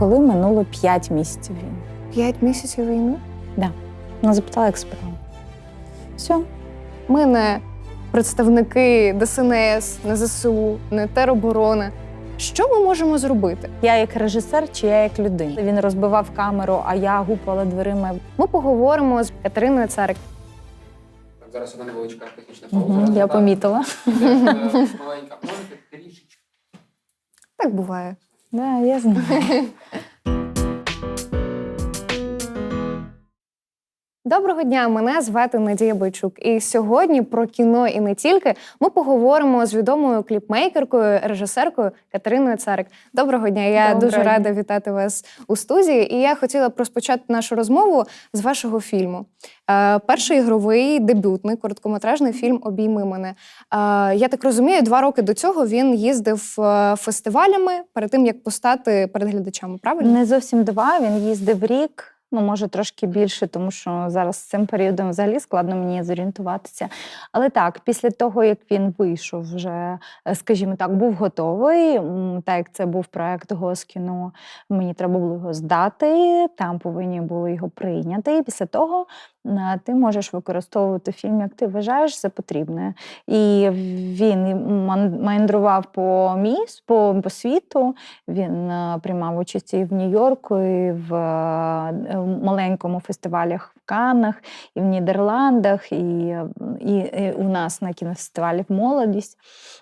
коли минуло 5 місяців війни. П'ять місяців війни. Вона запитала, як справа. Все. Ми не представники ДСНС, не ЗСУ, не тероборони. Що ми можемо зробити? Я як режисер чи я як людина. Він розбивав камеру, а я гупала дверима. Ми поговоримо з Катериною Царик. Так, зараз одна невеличка технічна Угу, пауза. я помітила. е, Маленька. Можете трішечки. Так буває. Да, я знаю. Доброго дня, мене звати Надія Бойчук. І сьогодні про кіно і не тільки ми поговоримо з відомою кліпмейкеркою, режисеркою Катериною Царик. Доброго дня. Я Доброго дуже дня. рада вітати вас у студії. І я хотіла б розпочати нашу розмову з вашого фільму. Е, перший ігровий дебютний короткометражний фільм Обійми мене. Е, я так розумію, два роки до цього він їздив е, фестивалями перед тим як постати перед глядачами. Правильно? Не зовсім два. Він їздив рік. Ну, може, трошки більше, тому що зараз з цим періодом взагалі складно мені зорієнтуватися. Але так, після того, як він вийшов, вже, е, скажімо так, був готовий. Так як це був проект Госкіно, мені треба було його здати, там повинні були його прийняти. І після того е, ти можеш використовувати фільм, як ти вважаєш за потрібне. І він мандрував по міст, по, по світу. Він е, приймав участь і в Нью-Йорку, і в маленькому фестивалях в Каннах, і в Нідерландах, і, і, і у нас на кінофестивалі Молодість.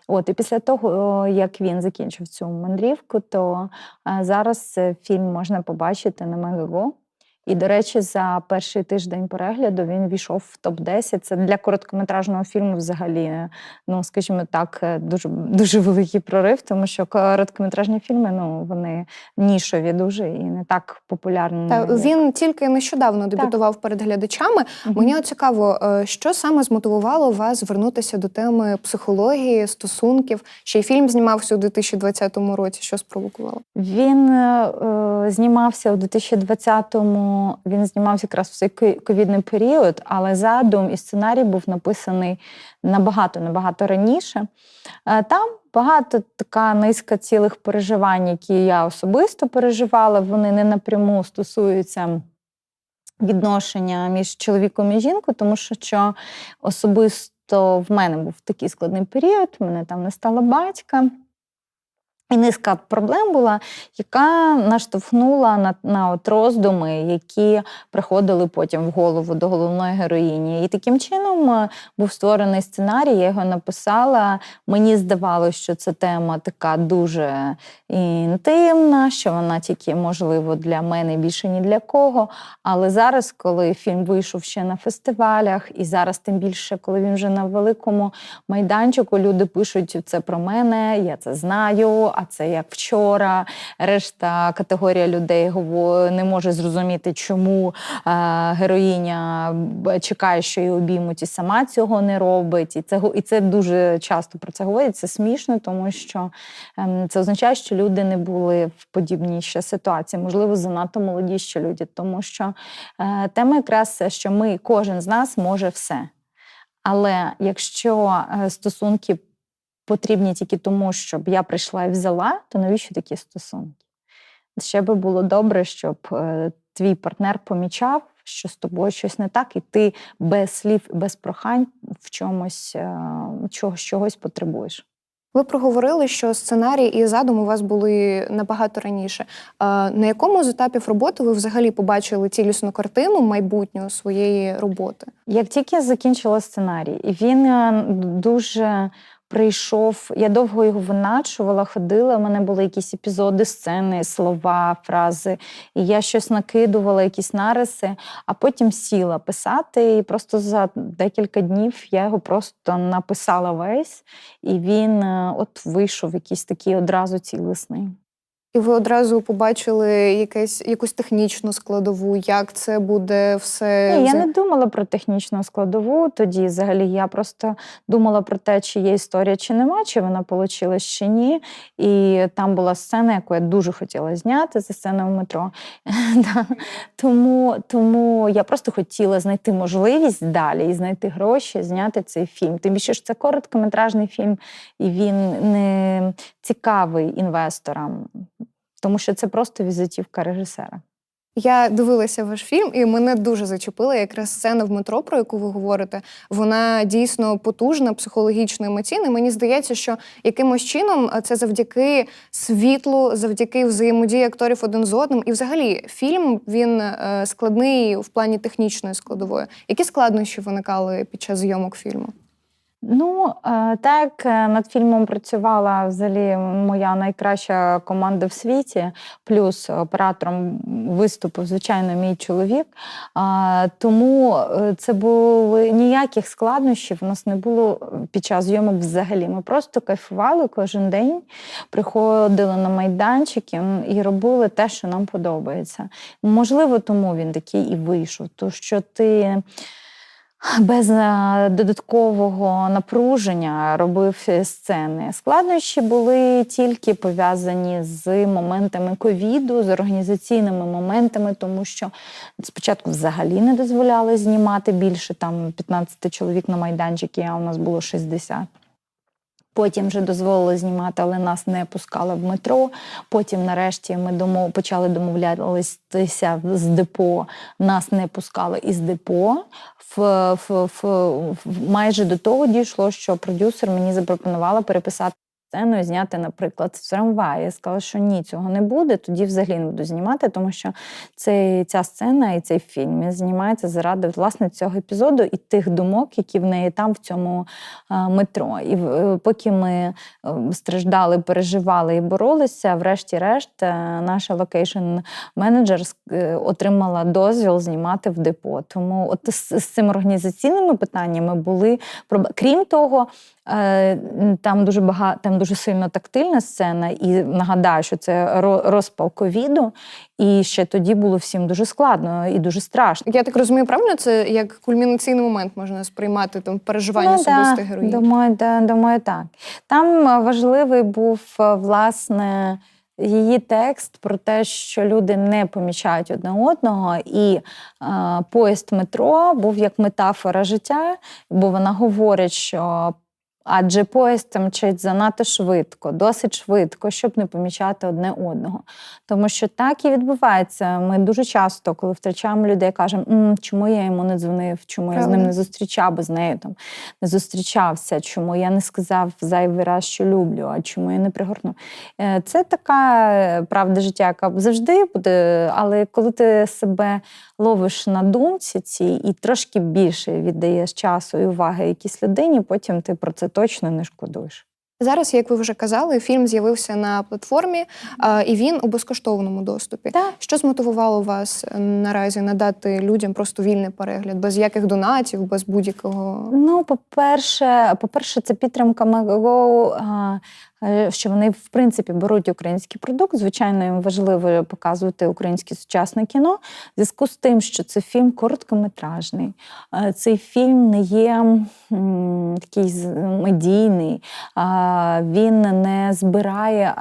От, і після того, як він закінчив цю мандрівку, то е, зараз е, фільм можна побачити на Мегаго. І, до речі, за перший тиждень перегляду він війшов в топ-10. Це для короткометражного фільму взагалі, е, ну скажімо так, е, дуже дуже великий прорив, тому що короткометражні фільми ну вони нішові дуже і не так популярні. Та він тільки нещодавно дебютував перед глядачами. Мгм. Мені цікаво, е, що саме змотивувало вас звернутися до теми психології, стосунків. Ще й фільм знімався у 2020 році. Що спровокувало? Він е, знімався у 2020-му, він знімався якраз в цей ковідний період, але задум і сценарій був написаний набагато набагато раніше. Е, Там багато така низка цілих переживань, які я особисто переживала. Вони не напряму стосуються відношення між чоловіком і жінкою, тому що, що особисто в мене був такий складний період, в мене там не стало батька. І низка проблем була, яка наштовхнула на, на от роздуми, які приходили потім в голову до головної героїні. І таким чином е, був створений сценарій, я його написала. Мені здавалося, що це тема така дуже інтимна, що вона тільки можливо для мене більше ні для кого. Але зараз, коли фільм вийшов ще на фестивалях, і зараз тим більше, коли він вже на великому майданчику, люди пишуть це про мене, я це знаю, а це як вчора. Решта категорія людей не може зрозуміти, чому е, героїня чекає, що її обіймуть, і сама цього не робить. І це, і це дуже часто про це говорять. Це смішно, тому що ем, це означає, що люди не були в подібній ще ситуації, можливо, занадто молоді ще люди, тому що е, тема якраз, що ми, кожен з нас може все. Але якщо е, стосунки потрібні тільки тому, щоб я прийшла і взяла, то навіщо такі стосунки? Ще би було добре, щоб е, твій партнер помічав, що з тобою щось не так, і ти без слів, без прохань в чомусь е, чогось, чогось потребуєш. Ви проговорили, що сценарій і задум у вас були набагато раніше. Е, На якому з етапів роботи ви взагалі побачили цілісну картину майбутнього своєї роботи? Як тільки я закінчила сценарій, і він дуже прийшов, я довго його виначувала, ходила. У мене були якісь епізоди, сцени, слова, фрази. І я щось накидувала, якісь нариси, а потім сіла писати. І просто за декілька днів я його просто написала весь, і він е, от вийшов якийсь такий одразу цілісний. І ви одразу побачили якесь, якусь технічну складову, як це буде все. Ні, я не думала про технічну складову тоді. Взагалі, я просто думала про те, чи є історія, чи нема, чи вона вийшла, чи ні. І там була сцена, яку я дуже хотіла зняти. Це сцена в метро. Тому, тому я просто хотіла знайти можливість далі і знайти гроші, зняти цей фільм. Тим більше ж це короткометражний фільм, і він не цікавий інвесторам. Тому що це просто візитівка режисера. Я дивилася ваш фільм, і мене дуже зачепила якраз сцена в метро, про яку ви говорите. Вона дійсно потужна, психологічно емоційна. Мені здається, що якимось чином це завдяки світлу, завдяки взаємодії акторів один з одним. І взагалі фільм він е, складний в плані технічної складової. Які складнощі виникали під час зйомок фільму? Ну, е, так е, над фільмом працювала взагалі моя найкраща команда в світі, плюс оператором виступив, звичайно, мій чоловік. Тому е, це були ніяких складнощів. У нас не було під час зйомок взагалі. Ми просто кайфували кожен день, приходили на майданчики і робили те, що нам подобається. Можливо, тому він такий і вийшов, то що ти без е, додаткового напруження робив сцени. Складнощі були тільки пов'язані з моментами ковіду, з організаційними моментами, тому що спочатку взагалі не дозволяли знімати більше там 15 чоловік на майданчики, а у нас було 60. Потім вже дозволили знімати, але нас не пускали в метро. Потім, нарешті, ми домов... почали домовлятися з депо. Нас не пускали із депо. В, в, в, в, майже до того дійшло, що продюсер мені запропонувала переписати сцену і зняти, наприклад, в трамваї. Я сказала, що ні, цього не буде. Тоді взагалі не буду знімати, тому що цей, ця сцена і цей фільм знімається заради власне цього епізоду і тих думок, які в неї там в цьому а, метро. І е, поки ми е, страждали, переживали і боролися, врешті-решт, е, наша локейшн менеджер отримала дозвіл знімати в депо. Тому от з, з цими організаційними питаннями були. Крім того, там дуже багато там дуже сильно тактильна сцена, і нагадаю, що це розпал ковіду, і ще тоді було всім дуже складно і дуже страшно. Я так розумію, правильно це як кульмінаційний момент можна сприймати там переживання ну, особистих да, героїв? Думаю, да, думаю, так. Там важливий був власне. Її текст про те, що люди не помічають одне одного, і е, поїзд метро був як метафора життя, бо вона говорить, що Адже поїзд там мчить занадто швидко, досить швидко, щоб не помічати одне одного. Тому що так і відбувається. Ми дуже часто, коли втрачаємо людей, кажемо, М, чому я йому не дзвонив, чому Правда. я з ним не зустрічав, бо з нею там не зустрічався, чому я не сказав зайвий раз, що люблю, а чому я не пригорнув. Е, це така е, правда життя, яка завжди буде, але коли ти себе ловиш на думці цій і трошки більше віддаєш часу і уваги якійсь людині, потім ти про це точно не шкодуєш. Зараз, як ви вже казали, фільм з'явився на платформі, і він у безкоштовному доступі. Так. Що змотивувало вас наразі надати людям просто вільний перегляд, без яких донатів, без будь-якого? Ну, по-перше, по-перше, це підтримка Мегаго, що вони в принципі беруть український продукт. Звичайно, їм важливо показувати українське сучасне кіно. В зв'язку з тим, що це фільм короткометражний, е, цей фільм не є такий медійний він не збирає е,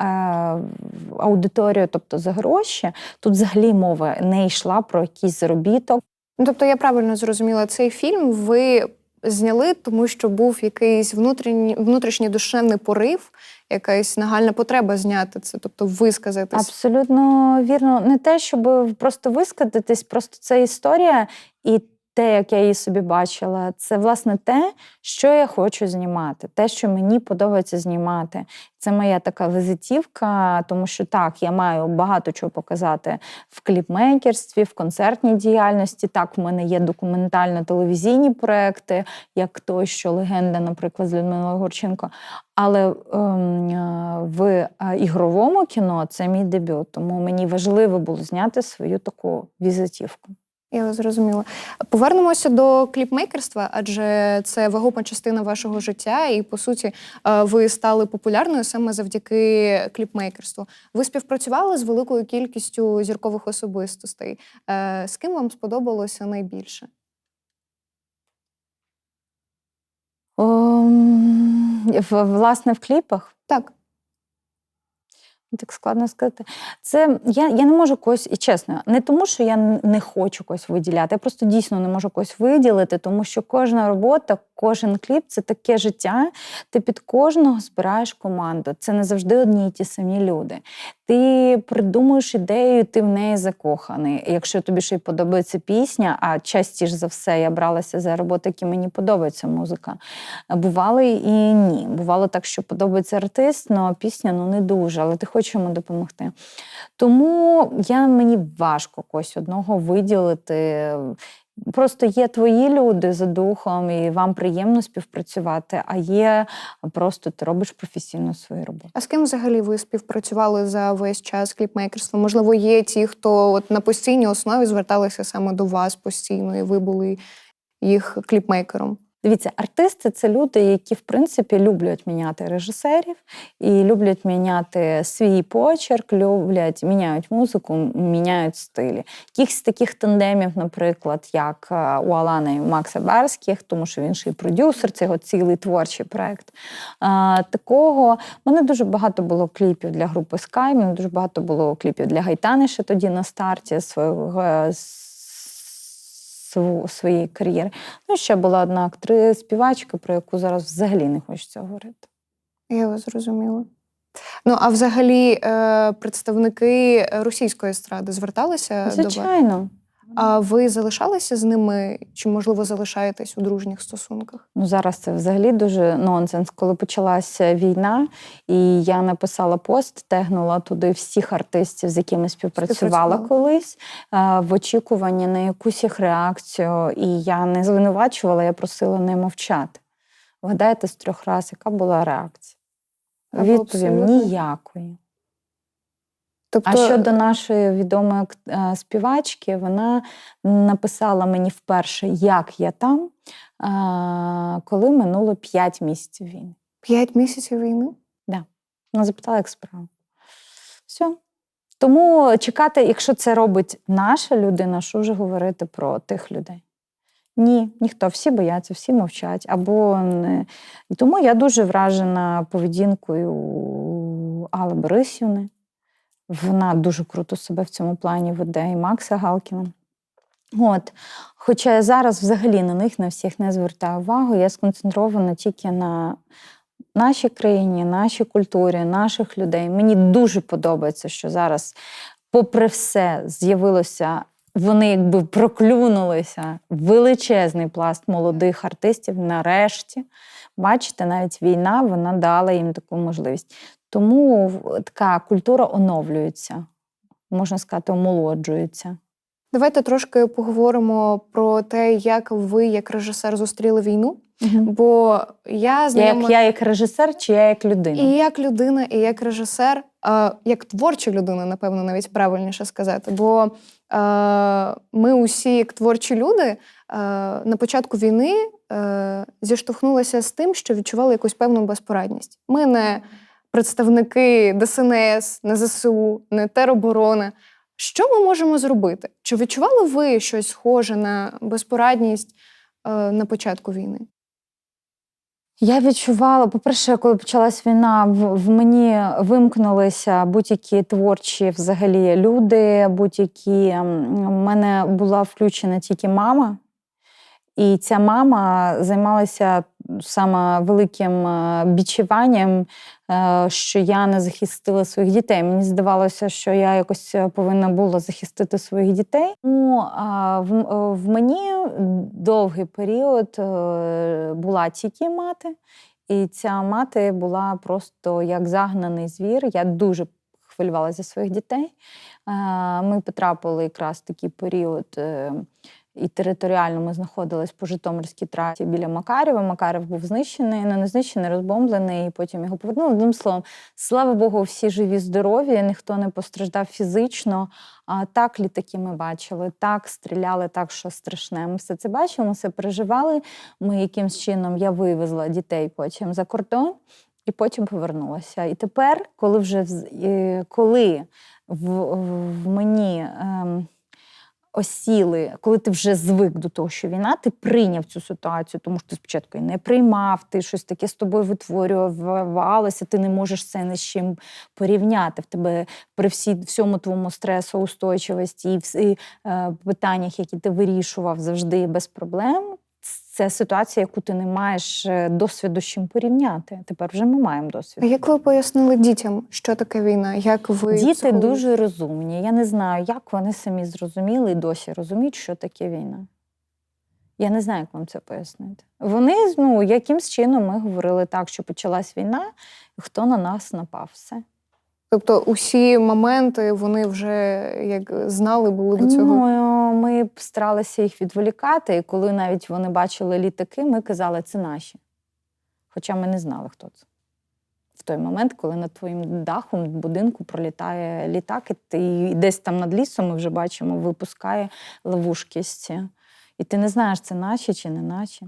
аудиторію, тобто за гроші. Тут взагалі мова не йшла про якийсь заробіток. Тобто, я правильно зрозуміла, цей фільм ви зняли, тому що був якийсь внутрішній внутрішній душевний порив, якась нагальна потреба зняти це, тобто висказатись. Абсолютно вірно. Не те, щоб просто висказатись, просто це історія і те, як я її собі бачила, це власне те, що я хочу знімати, те, що мені подобається знімати. Це моя така визитівка, тому що так, я маю багато чого показати в кліпмейкерстві, в концертній діяльності. Так, в мене є документально-телевізійні проекти, як той, що легенда, наприклад, з Людмилою Горченко. Але ем, е, в е, ігровому кіно це мій дебют, тому мені важливо було зняти свою таку візитівку. Я зрозуміла. Повернемося до кліпмейкерства, адже це вагома частина вашого життя, і по суті е, ви стали популярною саме завдяки кліпмейкерству. Ви співпрацювали з великою кількістю зіркових особистостей. Е, з ким вам сподобалося найбільше? О, власне, в кліпах? Так. Так складно сказати. Це я я не можу когось, і чесно, не тому, що я не хочу когось виділяти. Я просто дійсно не можу когось виділити, тому що кожна робота, кожен кліп це таке життя. Ти під кожного збираєш команду. Це не завжди одні й ті самі люди. Ти придумуєш ідею, ти в неї закоханий. Якщо тобі ще й подобається пісня, а частіше за все я бралася за роботи, які мені подобається музика. Бувало і ні. Бувало так, що подобається артист, але пісня ну не дуже, але ти хочеш йому допомогти. Тому я мені важко когось одного виділити. Просто є твої люди за духом, і вам приємно співпрацювати, а є просто ти робиш професійно свою роботу. А з ким взагалі ви співпрацювали за весь час кліпмейкерства? Можливо, є ті, хто от на постійній основі зверталися саме до вас постійно, і ви були їх кліпмейкером. Дивіться, артисти це люди, які в принципі люблять міняти режисерів і люблять міняти свій почерк, люблять міняють музику, міняють стилі. Якихось таких тандемів, наприклад, як е, у Алани і Макса Барських, тому що він ще й продюсер, це його цілий творчий проект. Такого в мене дуже багато було кліпів для групи Sky, мене дуже багато було кліпів для Гайтани ще тоді на старті свого. Своєї кар'єри. Ну, ще була одна актриса, співачка, про яку зараз взагалі не хочеться говорити. Я вас зрозуміла. Ну, а взагалі, е, представники російської естради зверталися до вас? А ви залишалися з ними, чи, можливо, залишаєтесь у дружніх стосунках? Ну, зараз це взагалі дуже нонсенс. Коли почалася війна, і я написала пост, тегнула туди всіх артистів, з якими співпрацювала колись, е, в очікуванні на якусь їх реакцію. І я не звинувачувала, я просила не мовчати. Вгадайте з трьох разів, яка була реакція? Відповім ніякої. Тобто, А щодо нашої відомої е, співачки, вона написала мені вперше, як я там, е, коли минуло 5 місяців війни. п'ять місяців війни? Так. Вона запитала, як справа. Все. Тому чекати, якщо це робить наша людина, що вже говорити про тих людей? Ні, ніхто, всі бояться, всі мовчать. Або не. І тому я дуже вражена поведінкою Алли Борисівни. Вона дуже круто себе в цьому плані веде, і Макса Галкіна. От. Хоча я зараз взагалі на них на всіх не звертаю увагу, я сконцентрована тільки на нашій країні, нашій культурі, наших людей. Мені дуже подобається, що зараз, попри все, з'явилося. Вони якби проклюнулися величезний пласт молодих артистів. Нарешті, бачите, навіть війна вона дала їм таку можливість. Тому така культура оновлюється, можна сказати, омолоджується. Давайте трошки поговоримо про те, як ви, як режисер, зустріли війну. Бо я Я знайома як, я як режисер чи я як людина? і як людина, і як режисер, е, як творча людина, напевно, навіть правильніше сказати. Бо е, ми усі, як творчі люди, е, на початку війни е, зіштовхнулися з тим, що відчували якусь певну безпорадність. Ми не представники ДСНС, не ЗСУ, не тероборони. Що ми можемо зробити? Чи відчували ви щось схоже на безпорадність е, на початку війни? Я відчувала, по-перше, коли почалась війна, в, в мені вимкнулися будь-які творчі взагалі люди, будь-які. У мене була включена тільки мама, і ця мама займалася саме великим е, бічуванням, е, що я не захистила своїх дітей. Мені здавалося, що я якось е, повинна була захистити своїх дітей. А в, мені довгий період була тільки мати, і ця мати була просто як загнаний звір. Я дуже хвилювалася за своїх дітей. Ми потрапили якраз в такий період. І територіально ми знаходились по Житомирській трасі біля Макарєва. Макарів був знищений, ну не знищений, розбомблений, і потім його повернули. Одним словом, слава Богу, всі живі, здорові, ніхто не постраждав фізично. А так літаки ми бачили, так стріляли, так що страшне. Ми все це бачили, ми все переживали. Ми якимсь чином я вивезла дітей потім за кордон і потім повернулася. І тепер, коли вже коли в, в мені. Ем, осіли, коли ти вже звик до того, що війна, ти прийняв цю ситуацію, тому що ти спочатку її не приймав, ти щось таке з тобою витворювалося, ти не можеш це ні з чим порівняти. В тебе при всі, всьому твоєму стресоустойчивості і і е, питаннях, які ти вирішував завжди без проблем. Це ситуація, яку ти не маєш е, досвіду з чим порівняти. Тепер вже ми маємо А досвід. як ви пояснили дітям, що таке війна? Як ви Діти психологи? дуже розумні. Я не знаю, як вони самі зрозуміли і досі розуміють, що таке війна. Я не знаю, як вам це пояснити. Вони ну, якимсь чином ми говорили так, що почалась війна, хто на нас напав все. Тобто усі моменти вони вже як знали, були до цього. Ну, ми старалися їх відволікати, і коли навіть вони бачили літаки, ми казали, це наші. Хоча ми не знали, хто це. В той момент, коли над твоїм дахом будинку пролітає літак, і ти десь там над лісом ми вже бачимо, випускає ловушки. І ти не знаєш, це наші чи не наші.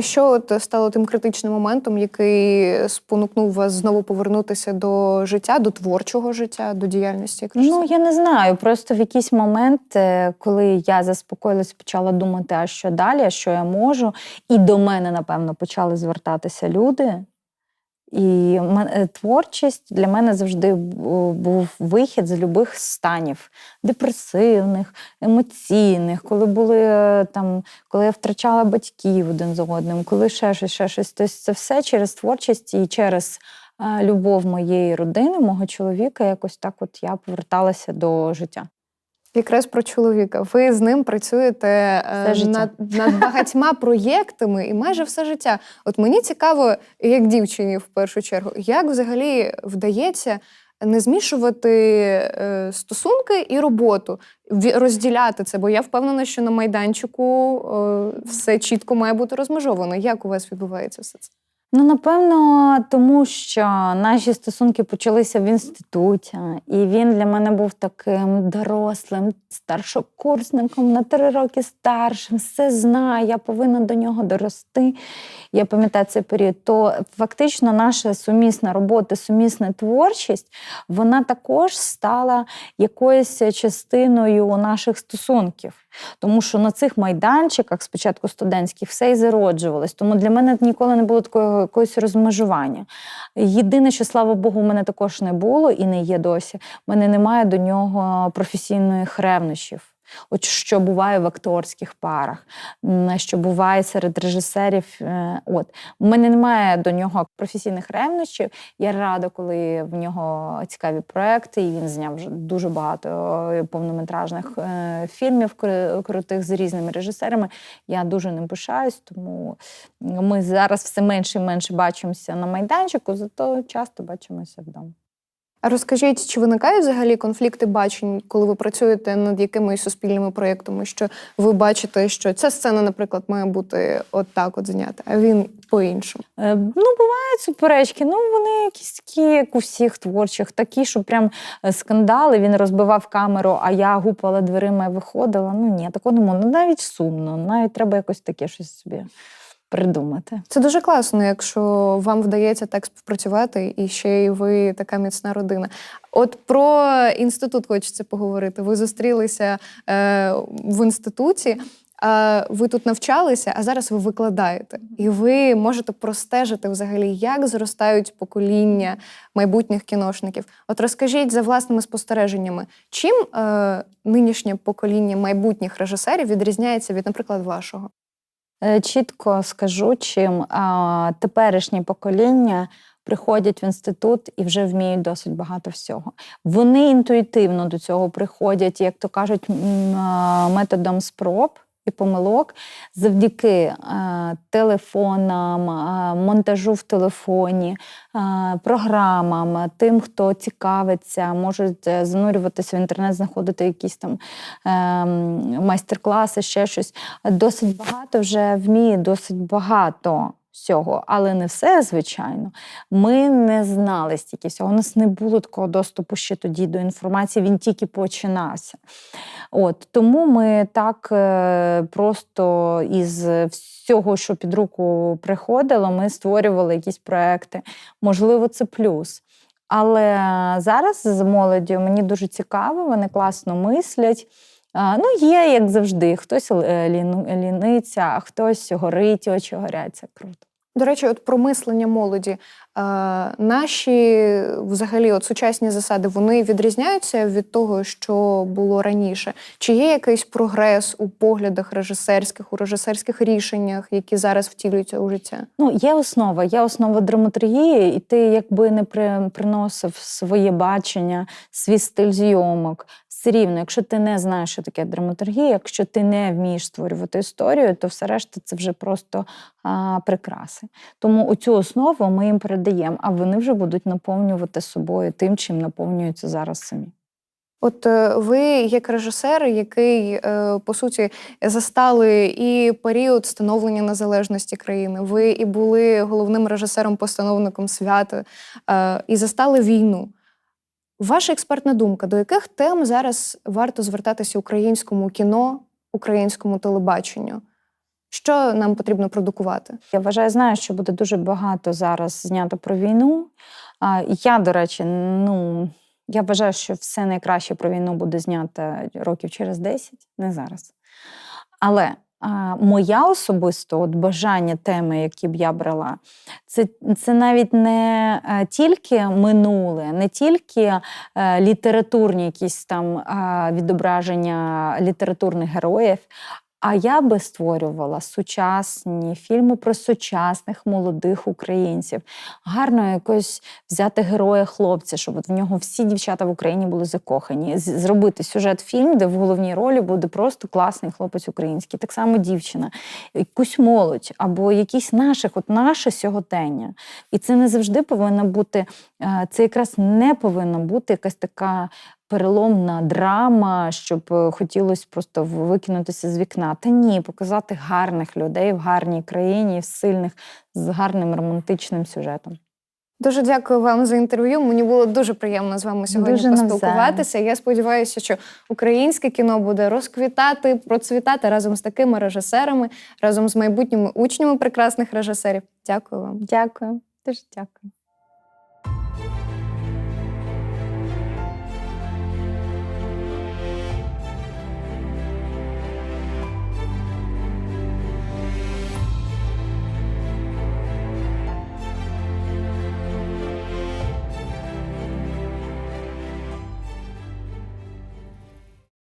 Що от стало тим критичним моментом, який спонукнув вас знову повернутися до життя, до творчого життя, до діяльності? як Ну, я не знаю. Просто в якийсь момент, е, коли я заспокоїлась, почала думати, а що далі, а що я можу. І до мене, напевно, почали звертатися люди. І е, творчість для мене завжди був вихід з любих станів депресивних, емоційних, коли були е, там, коли я втрачала батьків один з одним, коли ще щось, ще щось. Тобто це все через творчість і через е, любов моєї родини, мого чоловіка, якось так от я поверталася до життя. Якраз про чоловіка. Ви з ним працюєте е, Все над, над багатьма проєктами і майже все життя. От мені цікаво, як дівчині в першу чергу, як взагалі вдається не змішувати е, стосунки і роботу, розділяти це, бо я впевнена, що на майданчику е, все чітко має бути розмежовано. Як у вас відбувається все це? Ну, напевно, тому що наші стосунки почалися в інституті, і він для мене був таким дорослим, старшокурсником на три роки старшим, все знає, я повинна до нього дорости. Я пам'ятаю цей період. То фактично наша сумісна робота, сумісна творчість, вона також стала якоюсь частиною наших стосунків. Тому що на цих майданчиках, спочатку студентських, все і зароджувалось. Тому для мене ніколи не було такого якогось розмежування. Єдине, що слава Богу, у мене також не було і не є досі. У мене немає до нього професійних ревнощів. От що буває в акторських парах, що буває серед режисерів. е, От у мене немає до нього професійних ревнощів. Я рада, коли в нього цікаві проекти, і він зняв вже дуже багато е, повнометражних е, фільмів крутих з різними режисерами. Я дуже ним пишаюсь, тому ми зараз все менше і менше бачимося на майданчику, зато часто бачимося вдома. А розкажіть, чи виникають взагалі конфлікти бачень, коли ви працюєте над якимись суспільними проєктами? Що ви бачите, що ця сцена, наприклад, має бути от так от знята, а він по-іншому? Е, Ну, бувають суперечки. Ну, вони якісь такі, як у всіх творчих, такі, що прям е, скандали. Він розбивав камеру, а я гупала дверима і виходила. Ну ні, такого не можна. Ну, навіть сумно. Навіть треба якось таке щось собі придумати. Це дуже класно, якщо вам вдається так співпрацювати, і ще й ви така міцна родина. От про інститут хочеться поговорити. Ви зустрілися е, в інституті. Ви тут навчалися, а зараз ви викладаєте, і ви можете простежити взагалі, як зростають покоління майбутніх кіношників. От розкажіть за власними спостереженнями, чим е, нинішнє покоління майбутніх режисерів відрізняється від, наприклад, вашого? Е, Чітко скажу, чим теперішнє покоління приходять в інститут і вже вміють досить багато всього. Вони інтуїтивно до цього приходять, як то кажуть, методом спроб. І помилок завдяки е, телефонам, е, монтажу в телефоні, е, програмам, тим, хто цікавиться, можуть занурюватися в інтернет, знаходити якісь там е, майстер-класи, ще щось. Досить багато вже вміє, досить багато всього, але не все, звичайно. Ми не знали стільки всього. У нас не було такого доступу ще тоді до інформації, він тільки починався. От, тому ми так е, просто із всього, що під руку приходило, ми створювали якісь проекти. Можливо, це плюс. Але зараз з молоддю мені дуже цікаво, вони класно мислять. Ну, є, як завжди, хтось е, ліниться, а хтось горить, очі горять. Це круто. До речі, от про мислення молоді. Е, наші взагалі от сучасні засади вони відрізняються від того, що було раніше. Чи є якийсь прогрес у поглядах режисерських, у режисерських рішеннях, які зараз втілюються у життя? Ну, є основа, є основа драматургії, і ти якби не при, приносив своє бачення, свій стиль зйомок. Все рівно, якщо ти не знаєш, що таке драматургія, якщо ти не вмієш створювати історію, то все решта це вже просто а, прикраси. Тому оцю основу ми їм передаємо, а вони вже будуть наповнювати собою тим, чим наповнюються зараз самі. От е, ви, як режисер, який е, по суті застали і період становлення незалежності країни, ви і були головним режисером-постановником свята, е, і застали війну. Ваша експертна думка, до яких тем зараз варто звертатися українському кіно, українському телебаченню? Що нам потрібно продукувати? Я вважаю, знаю, що буде дуже багато зараз знято про війну. Я, до речі, ну я вважаю, що все найкраще про війну буде знято років через 10, не зараз. Але моя особисто от бажання теми, які б я брала, це, це навіть не е, тільки минуле, не тільки е, літературні якісь там відображення літературних героїв. А я би створювала сучасні фільми про сучасних молодих українців. Гарно якось взяти героя хлопця, щоб в нього всі дівчата в Україні були закохані. Зробити сюжет фільм, де в головній ролі буде просто класний хлопець український, так само дівчина, якусь молодь або якісь наших, от наше сьогодення. І це не завжди повинна бути, е, це якраз не повинна бути якась така переломна драма, щоб е, хотілося просто викинутися з вікна. Та ні, показати гарних людей в гарній країні, в сильних, з гарним романтичним сюжетом. Дуже дякую вам за інтерв'ю. Мені було дуже приємно з вами сьогодні Дуже навзаєм. поспілкуватися. Я сподіваюся, що українське кіно буде розквітати, процвітати разом з такими режисерами, разом з майбутніми учнями прекрасних режисерів. Дякую вам. Дякую, дуже дякую.